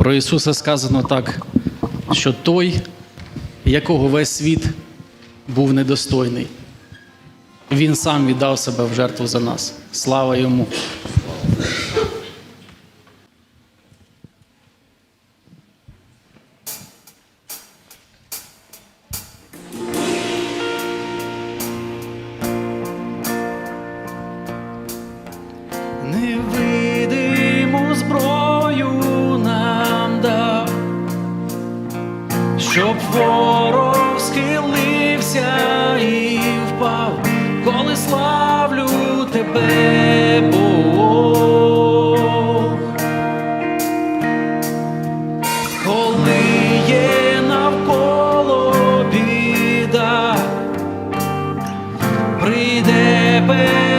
Про Ісуса сказано так, що той, якого весь світ був недостойний, Він сам віддав себе в жертву за нас. Слава йому! Не щоб ворог схилився і впав, коли славлю тебе, Бог. коли є навколо біда, прийде.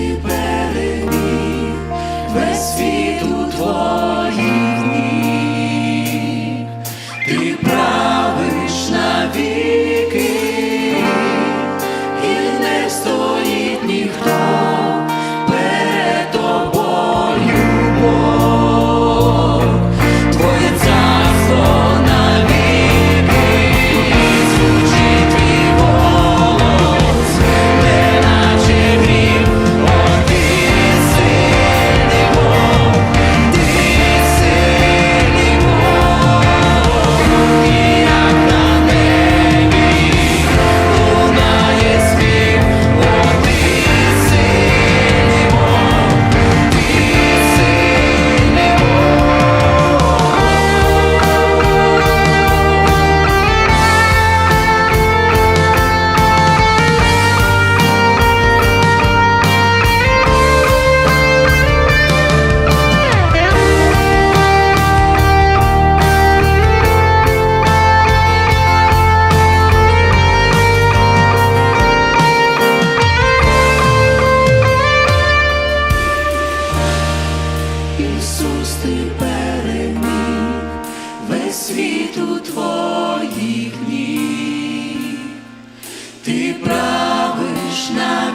You bet.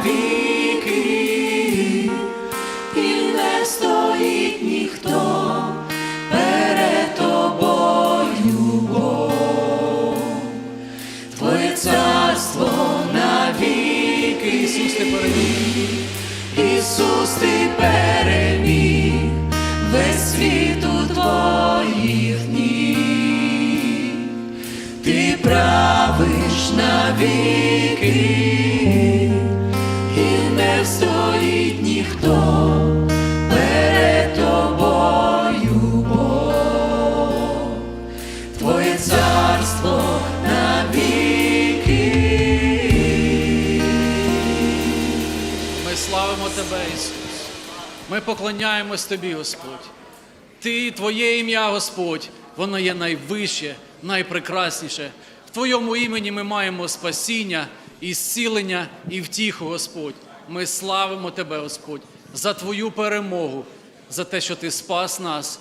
Навіки, і не стоїть ніхто перед тобою. Твоє царство навіки, Ісус, ти переміг. Ісус, ти переміг весь світ у. Ти правиш навіки, Тебе, Ісус. Ми поклоняємось Тобі, Господь. Ти, Твоє ім'я, Господь, воно є найвище, найпрекрасніше. В Твоєму імені ми маємо спасіння, і зцілення, і втіху, Господь. Ми славимо Тебе, Господь, за Твою перемогу, за те, що Ти спас нас,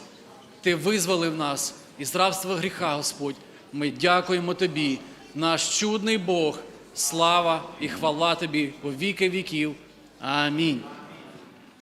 Ти визволив нас із рабства гріха, Господь. Ми дякуємо Тобі, наш чудний Бог. Слава і хвала Тобі у віки віків. Амінь.